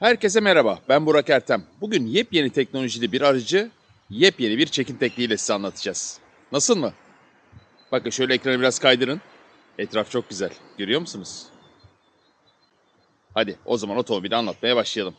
Herkese merhaba, ben Burak Ertem. Bugün yepyeni teknolojili bir aracı, yepyeni bir çekim tekniğiyle size anlatacağız. Nasıl mı? Bakın şöyle ekranı biraz kaydırın. Etraf çok güzel. Görüyor musunuz? Hadi o zaman otomobili anlatmaya başlayalım.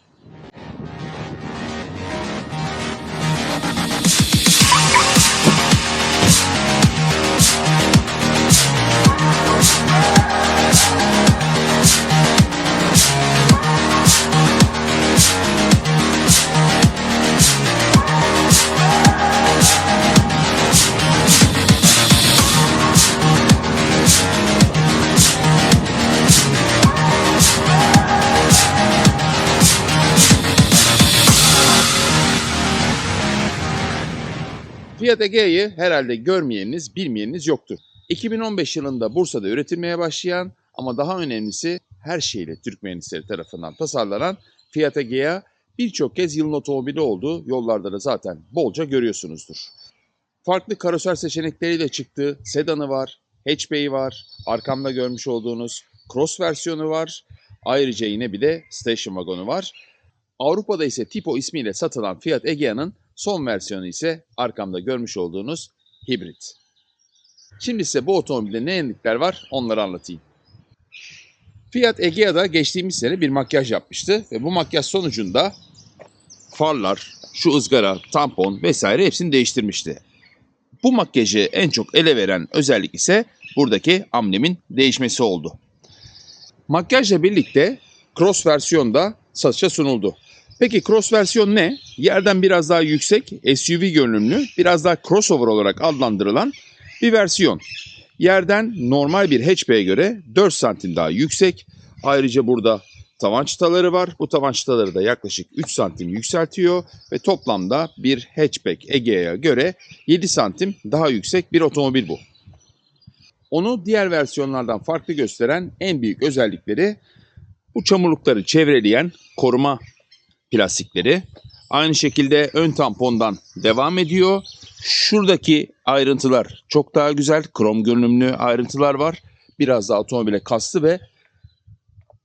Fiat Egea'yı herhalde görmeyeniniz, bilmeyeniniz yoktur. 2015 yılında Bursa'da üretilmeye başlayan ama daha önemlisi her şeyle Türk mühendisleri tarafından tasarlanan Fiat Egea birçok kez yılın otomobili olduğu yollarda da zaten bolca görüyorsunuzdur. Farklı karoser seçenekleriyle çıktı. Sedanı var, hatchback'i var, arkamda görmüş olduğunuz cross versiyonu var. Ayrıca yine bir de station wagonu var. Avrupa'da ise Tipo ismiyle satılan Fiat Egea'nın son versiyonu ise arkamda görmüş olduğunuz hibrit. Şimdi size bu otomobilde ne yenilikler var onları anlatayım. Fiat Egea'da geçtiğimiz sene bir makyaj yapmıştı ve bu makyaj sonucunda farlar, şu ızgara, tampon vesaire hepsini değiştirmişti. Bu makyajı en çok ele veren özellik ise buradaki amblemin değişmesi oldu. Makyajla birlikte Cross versiyonda satışa sunuldu. Peki Cross versiyon ne? Yerden biraz daha yüksek, SUV görünümlü, biraz daha crossover olarak adlandırılan bir versiyon. Yerden normal bir hatchback'e göre 4 santim daha yüksek. Ayrıca burada tavan çıtaları var. Bu tavan çıtaları da yaklaşık 3 santim yükseltiyor ve toplamda bir hatchback Egea'ya göre 7 santim daha yüksek bir otomobil bu. Onu diğer versiyonlardan farklı gösteren en büyük özellikleri bu çamurlukları çevreleyen koruma plastikleri. Aynı şekilde ön tampondan devam ediyor. Şuradaki ayrıntılar çok daha güzel. Krom görünümlü ayrıntılar var. Biraz daha otomobile kastı ve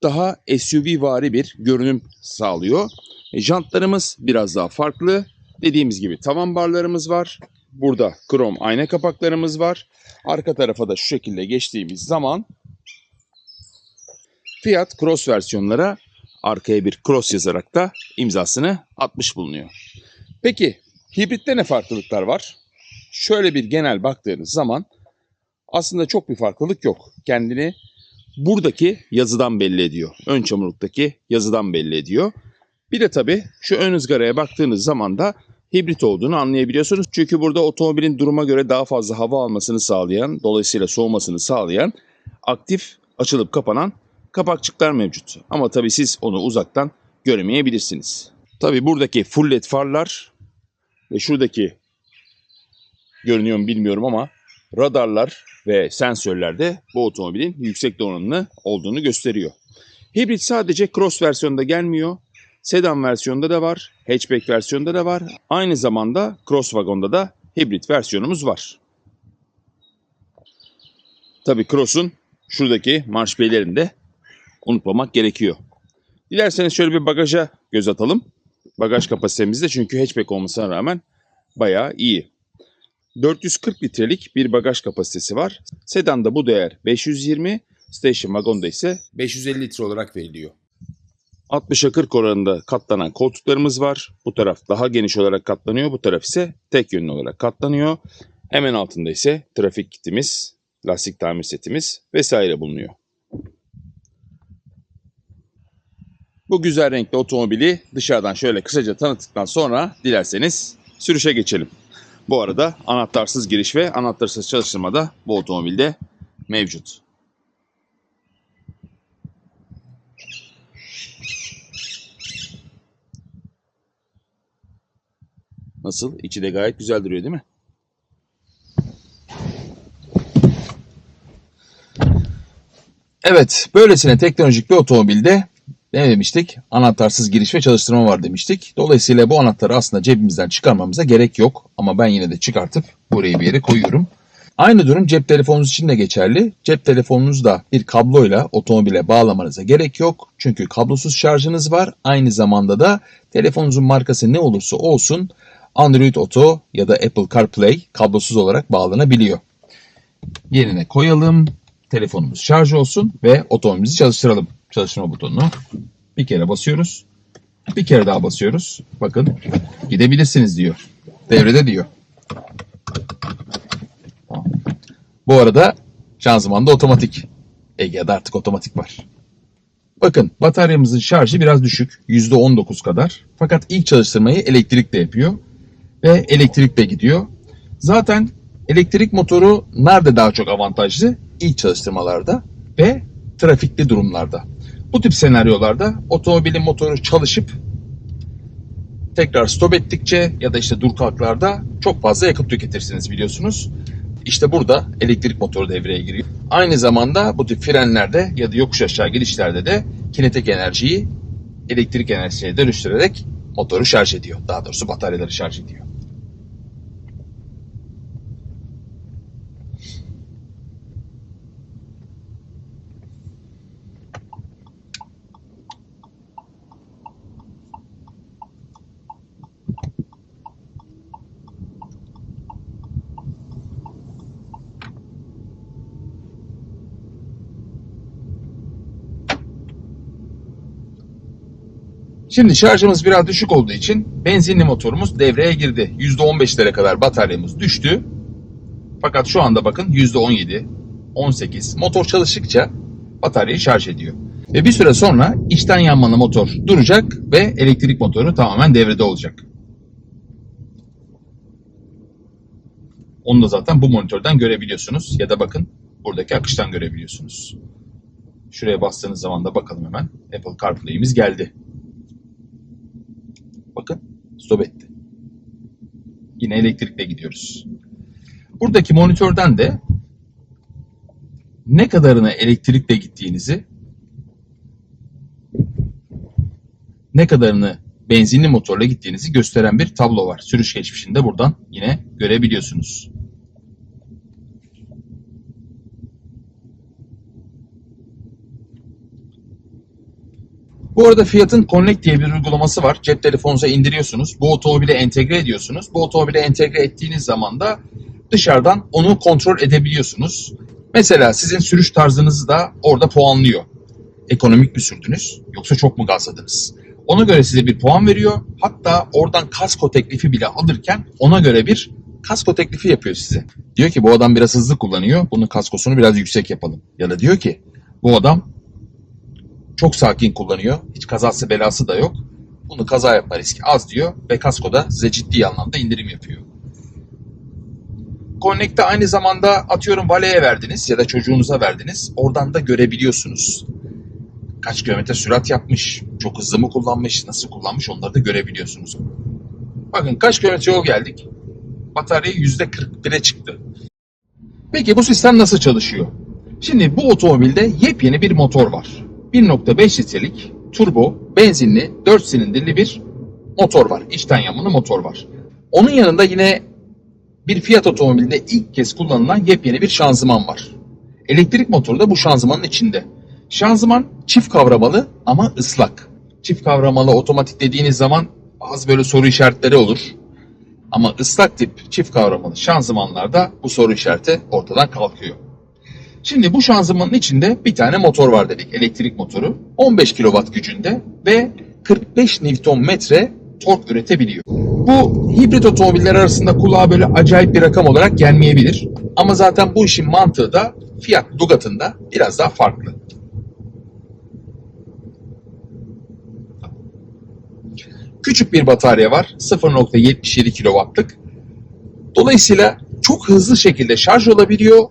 daha SUV vari bir görünüm sağlıyor. E, jantlarımız biraz daha farklı. Dediğimiz gibi tavan barlarımız var. Burada krom ayna kapaklarımız var. Arka tarafa da şu şekilde geçtiğimiz zaman Fiat Cross versiyonlara arkaya bir Cross yazarak da imzasını atmış bulunuyor. Peki hibritte ne farklılıklar var? Şöyle bir genel baktığınız zaman aslında çok bir farklılık yok. Kendini buradaki yazıdan belli ediyor. Ön çamurluktaki yazıdan belli ediyor. Bir de tabii şu ön ızgaraya baktığınız zaman da hibrit olduğunu anlayabiliyorsunuz. Çünkü burada otomobilin duruma göre daha fazla hava almasını sağlayan, dolayısıyla soğumasını sağlayan aktif açılıp kapanan kapakçıklar mevcut. Ama tabii siz onu uzaktan göremeyebilirsiniz. Tabii buradaki full led farlar ve şuradaki görünüyor mu bilmiyorum ama radarlar ve sensörler de bu otomobilin yüksek donanımlı olduğunu gösteriyor. Hibrit sadece cross versiyonda gelmiyor. Sedan versiyonda da var, hatchback versiyonda da var. Aynı zamanda cross wagonda da hibrit versiyonumuz var. Tabii Cross'un şuradaki marş beylerini de unutmamak gerekiyor. Dilerseniz şöyle bir bagaja göz atalım. Bagaj kapasitemiz de çünkü hatchback olmasına rağmen bayağı iyi. 440 litrelik bir bagaj kapasitesi var. Sedan'da bu değer 520, station wagon'da ise 550 litre olarak veriliyor. 60'a 40 oranında katlanan koltuklarımız var. Bu taraf daha geniş olarak katlanıyor. Bu taraf ise tek yönlü olarak katlanıyor. Hemen altında ise trafik kitimiz, lastik tamir setimiz vesaire bulunuyor. Bu güzel renkli otomobili dışarıdan şöyle kısaca tanıttıktan sonra dilerseniz sürüşe geçelim. Bu arada anahtarsız giriş ve anahtarsız çalıştırma da bu otomobilde mevcut. Nasıl? İçi de gayet güzel duruyor değil mi? Evet, böylesine teknolojik bir otomobilde ne demiştik? Anahtarsız giriş ve çalıştırma var demiştik. Dolayısıyla bu anahtarı aslında cebimizden çıkarmamıza gerek yok. Ama ben yine de çıkartıp burayı bir yere koyuyorum. Aynı durum cep telefonunuz için de geçerli. Cep telefonunuzu da bir kabloyla otomobile bağlamanıza gerek yok. Çünkü kablosuz şarjınız var. Aynı zamanda da telefonunuzun markası ne olursa olsun Android Auto ya da Apple CarPlay kablosuz olarak bağlanabiliyor. Yerine koyalım. Telefonumuz şarj olsun ve otomobilimizi çalıştıralım. Çalıştırma butonunu bir kere basıyoruz. Bir kere daha basıyoruz. Bakın gidebilirsiniz diyor. Devrede diyor. Bu arada şanzıman da otomatik. Ege'de artık otomatik var. Bakın bataryamızın şarjı biraz düşük. %19 kadar. Fakat ilk çalıştırmayı elektrikle yapıyor. Ve elektrikle gidiyor. Zaten elektrik motoru nerede daha çok avantajlı? İlk çalıştırmalarda ve trafikli durumlarda. Bu tip senaryolarda otomobilin motoru çalışıp tekrar stop ettikçe ya da işte dur kalklarda çok fazla yakıt tüketirsiniz biliyorsunuz. İşte burada elektrik motoru devreye giriyor. Aynı zamanda bu tip frenlerde ya da yokuş aşağı gidişlerde de kinetik enerjiyi elektrik enerjisine dönüştürerek motoru şarj ediyor. Daha doğrusu bataryaları şarj ediyor. Şimdi şarjımız biraz düşük olduğu için benzinli motorumuz devreye girdi. %15'lere kadar bataryamız düştü. Fakat şu anda bakın %17, 18 motor çalıştıkça bataryayı şarj ediyor. Ve bir süre sonra içten yanmalı motor duracak ve elektrik motoru tamamen devrede olacak. Onu da zaten bu monitörden görebiliyorsunuz ya da bakın buradaki akıştan görebiliyorsunuz. Şuraya bastığınız zaman da bakalım hemen Apple CarPlay'imiz geldi. Bakın stop etti. Yine elektrikle gidiyoruz. Buradaki monitörden de ne kadarına elektrikle gittiğinizi ne kadarını benzinli motorla gittiğinizi gösteren bir tablo var. Sürüş geçmişinde buradan yine görebiliyorsunuz. Bu arada Fiat'ın Connect diye bir uygulaması var. Cep telefonunuza indiriyorsunuz. Bu otomobile entegre ediyorsunuz. Bu otomobile entegre ettiğiniz zaman da dışarıdan onu kontrol edebiliyorsunuz. Mesela sizin sürüş tarzınızı da orada puanlıyor. Ekonomik mi sürdünüz yoksa çok mu gazladınız? Ona göre size bir puan veriyor. Hatta oradan kasko teklifi bile alırken ona göre bir kasko teklifi yapıyor size. Diyor ki bu adam biraz hızlı kullanıyor. Bunun kaskosunu biraz yüksek yapalım. Ya da diyor ki bu adam çok sakin kullanıyor. Hiç kazası belası da yok. Bunu kaza yapma riski az diyor ve kaskoda size ciddi anlamda indirim yapıyor. Connect'te aynı zamanda atıyorum valeye verdiniz ya da çocuğunuza verdiniz. Oradan da görebiliyorsunuz. Kaç kilometre sürat yapmış, çok hızlı mı kullanmış, nasıl kullanmış onları da görebiliyorsunuz. Bakın kaç kilometre yol geldik. Batarya %41'e çıktı. Peki bu sistem nasıl çalışıyor? Şimdi bu otomobilde yepyeni bir motor var. 1.5 litrelik turbo, benzinli, 4 silindirli bir motor var. İçten yanmalı motor var. Onun yanında yine bir Fiat otomobilinde ilk kez kullanılan yepyeni bir şanzıman var. Elektrik motoru da bu şanzımanın içinde. Şanzıman çift kavramalı ama ıslak. Çift kavramalı otomatik dediğiniz zaman bazı böyle soru işaretleri olur. Ama ıslak tip çift kavramalı şanzımanlarda bu soru işareti ortadan kalkıyor. Şimdi bu şanzımanın içinde bir tane motor var dedik. Elektrik motoru. 15 kW gücünde ve 45 Nm tork üretebiliyor. Bu hibrit otomobiller arasında kulağa böyle acayip bir rakam olarak gelmeyebilir. Ama zaten bu işin mantığı da Fiat Dugat'ın da biraz daha farklı. Küçük bir batarya var. 0.77 kW'lık. Dolayısıyla çok hızlı şekilde şarj olabiliyor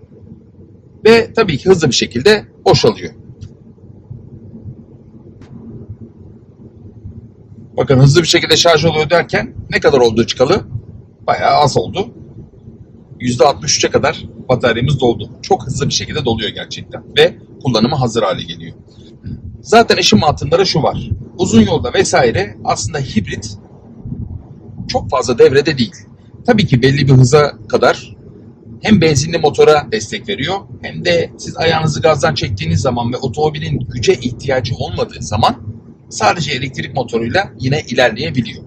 ve tabii ki hızlı bir şekilde boşalıyor. Bakın hızlı bir şekilde şarj oluyor derken ne kadar olduğu çıkalı? Bayağı az oldu. %63'e kadar bataryamız doldu. Çok hızlı bir şekilde doluyor gerçekten ve kullanıma hazır hale geliyor. Zaten işin mantığında şu var. Uzun yolda vesaire aslında hibrit çok fazla devrede değil. Tabii ki belli bir hıza kadar hem benzinli motora destek veriyor hem de siz ayağınızı gazdan çektiğiniz zaman ve otomobilin güce ihtiyacı olmadığı zaman sadece elektrik motoruyla yine ilerleyebiliyor.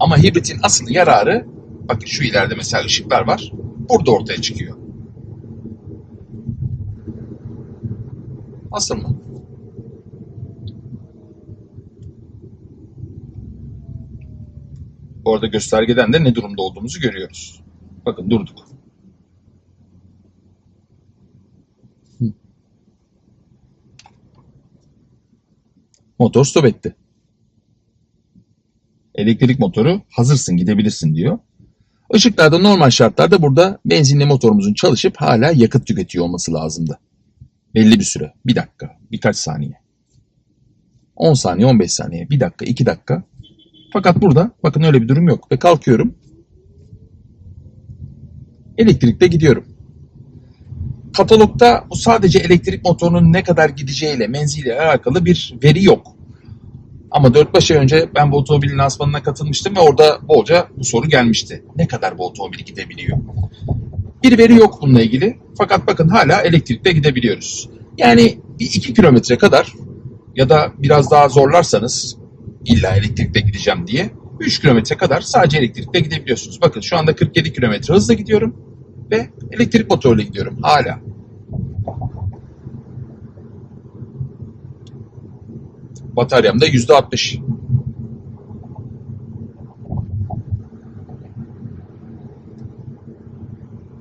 Ama hibritin asıl yararı bakın şu ileride mesela ışıklar var. Burada ortaya çıkıyor. Nasıl mı? Bu arada göstergeden de ne durumda olduğumuzu görüyoruz. Bakın durduk. Motor stop etti. Elektrik motoru hazırsın gidebilirsin diyor. Işıklarda normal şartlarda burada benzinli motorumuzun çalışıp hala yakıt tüketiyor olması lazımdı. Belli bir süre. Bir dakika, birkaç saniye. 10 saniye, 15 saniye, bir dakika, 2 dakika. Fakat burada bakın öyle bir durum yok. Ve kalkıyorum. Elektrikte gidiyorum. Katalogda bu sadece elektrik motorunun ne kadar gideceğiyle, menziliyle alakalı bir veri yok. Ama 4-5 ay önce ben bu otomobilin lansmanına katılmıştım ve orada bolca bu soru gelmişti. Ne kadar bu otomobil gidebiliyor? Bir veri yok bununla ilgili. Fakat bakın hala elektrikte gidebiliyoruz. Yani bir 2 kilometre kadar ya da biraz daha zorlarsanız illa elektrikte gideceğim diye 3 kilometre kadar sadece elektrikte gidebiliyorsunuz. Bakın şu anda 47 kilometre hızla gidiyorum ve elektrik motoruyla gidiyorum hala. Bataryam da %60.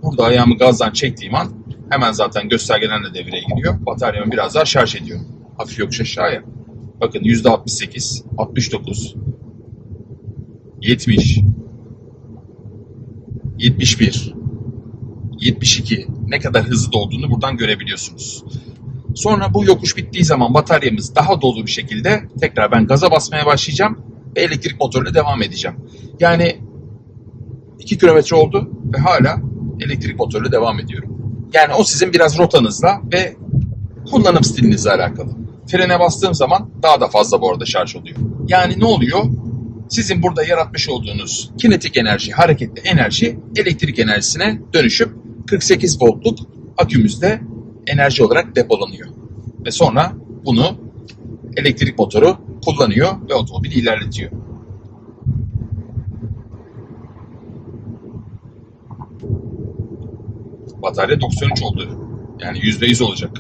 Burada ayağımı gazdan çektiğim an hemen zaten göstergeden de devreye giriyor. Bataryamı biraz daha şarj ediyorum. Hafif yokuş aşağıya. Bakın %68, 69, 70, 71, 72 ne kadar hızlı dolduğunu buradan görebiliyorsunuz. Sonra bu yokuş bittiği zaman bataryamız daha dolu bir şekilde tekrar ben gaza basmaya başlayacağım ve elektrik motoruyla devam edeceğim. Yani 2 kilometre oldu ve hala elektrik motoruyla devam ediyorum. Yani o sizin biraz rotanızla ve kullanım stilinizle alakalı. Frene bastığım zaman daha da fazla bu arada şarj oluyor. Yani ne oluyor? Sizin burada yaratmış olduğunuz kinetik enerji, hareketli enerji elektrik enerjisine dönüşüp 48 voltluk akümüzde enerji olarak depolanıyor. Ve sonra bunu elektrik motoru kullanıyor ve otomobili ilerletiyor. Batarya 93 oldu. Yani %100 olacak.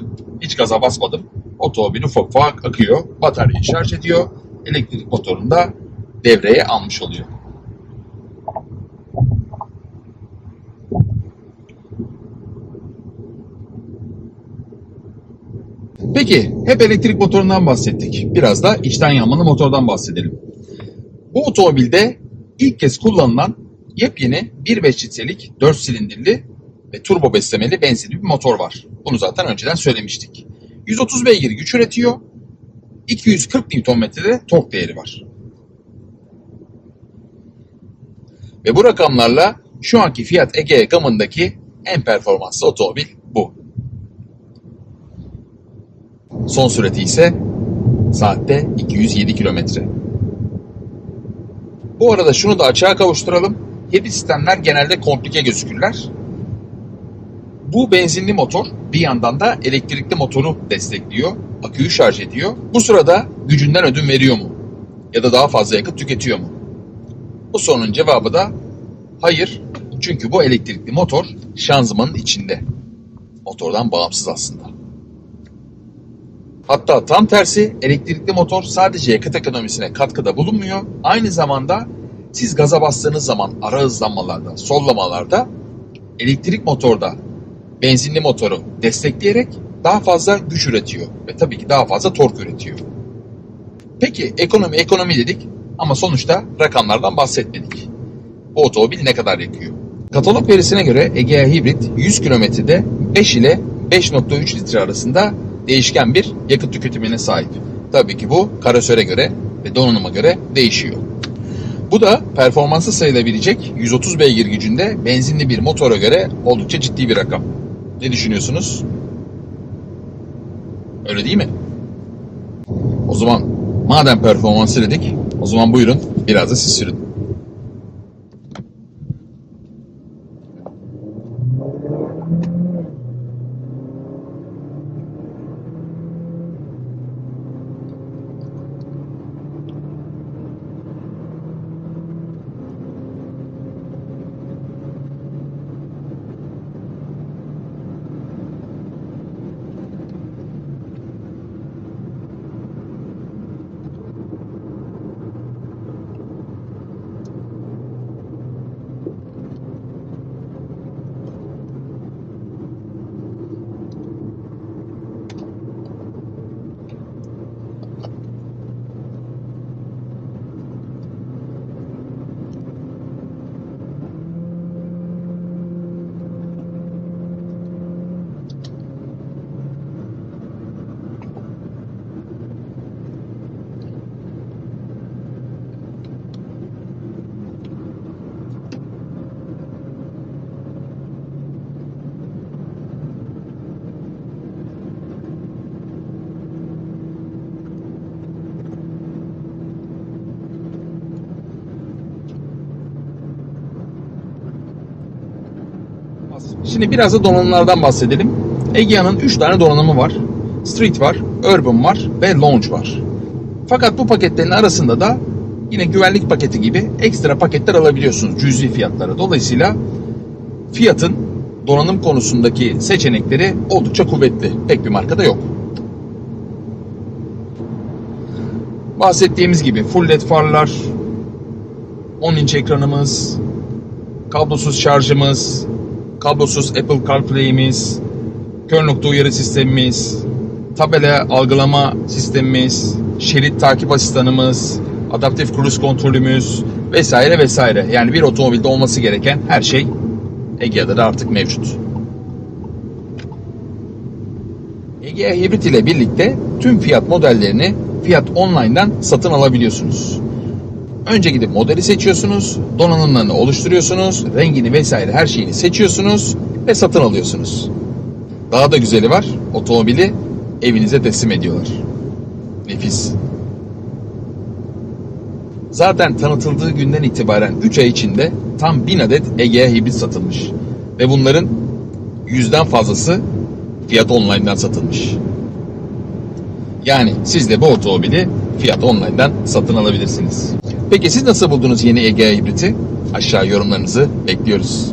Hiç gaza basmadım. Otomobil ufak ufak akıyor. Bataryayı şarj ediyor. Elektrik motorunu da devreye almış oluyor. Peki hep elektrik motorundan bahsettik. Biraz da içten yanmalı motordan bahsedelim. Bu otomobilde ilk kez kullanılan yepyeni 1.5 litrelik 4 silindirli ve turbo beslemeli benzinli bir motor var. Bunu zaten önceden söylemiştik. 130 beygir güç üretiyor. 240 Nm'de tork değeri var. Ve bu rakamlarla şu anki Fiat Egea gamındaki en performanslı otomobil bu. Son süreti ise saatte 207 kilometre. Bu arada şunu da açığa kavuşturalım. Hibrit sistemler genelde komplike gözükürler. Bu benzinli motor bir yandan da elektrikli motoru destekliyor, aküyü şarj ediyor. Bu sırada gücünden ödün veriyor mu? Ya da daha fazla yakıt tüketiyor mu? Bu sorunun cevabı da hayır. Çünkü bu elektrikli motor şanzımanın içinde. Motordan bağımsız aslında. Hatta tam tersi elektrikli motor sadece yakıt ekonomisine katkıda bulunmuyor. Aynı zamanda siz gaza bastığınız zaman ara hızlanmalarda, sollamalarda elektrik motorda benzinli motoru destekleyerek daha fazla güç üretiyor ve tabii ki daha fazla tork üretiyor. Peki ekonomi ekonomi dedik ama sonuçta rakamlardan bahsetmedik. Bu otomobil ne kadar yakıyor? Katalog verisine göre Egea Hibrit 100 kilometrede 5 ile 5.3 litre arasında değişken bir yakıt tüketimine sahip. Tabii ki bu karosöre göre ve donanıma göre değişiyor. Bu da performansı sayılabilecek 130 beygir gücünde benzinli bir motora göre oldukça ciddi bir rakam. Ne düşünüyorsunuz? Öyle değil mi? O zaman madem performansı dedik, o zaman buyurun biraz da siz sürün. Şimdi biraz da donanımlardan bahsedelim. Egea'nın 3 tane donanımı var. Street var, Urban var ve Lounge var. Fakat bu paketlerin arasında da yine güvenlik paketi gibi ekstra paketler alabiliyorsunuz cüzi fiyatlara. Dolayısıyla Fiat'ın donanım konusundaki seçenekleri oldukça kuvvetli. Pek bir markada yok. Bahsettiğimiz gibi full led farlar, 10 inç ekranımız, kablosuz şarjımız, kablosuz Apple CarPlay'imiz, kör nokta uyarı sistemimiz, tabela algılama sistemimiz, şerit takip asistanımız, adaptif cruise kontrolümüz vesaire vesaire. Yani bir otomobilde olması gereken her şey Egea'da da artık mevcut. Egea Hibrit ile birlikte tüm fiyat modellerini Fiat Online'dan satın alabiliyorsunuz. Önce gidip modeli seçiyorsunuz, donanımlarını oluşturuyorsunuz, rengini vesaire her şeyini seçiyorsunuz ve satın alıyorsunuz. Daha da güzeli var, otomobili evinize teslim ediyorlar. Nefis. Zaten tanıtıldığı günden itibaren 3 ay içinde tam 1000 adet Egea hibrit satılmış. Ve bunların yüzden fazlası Fiat Online'dan satılmış. Yani siz de bu otomobili Fiat Online'dan satın alabilirsiniz. Peki siz nasıl buldunuz yeni Egea hibriti? Aşağı yorumlarınızı bekliyoruz.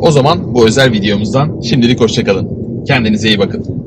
O zaman bu özel videomuzdan şimdilik hoşçakalın. Kendinize iyi bakın.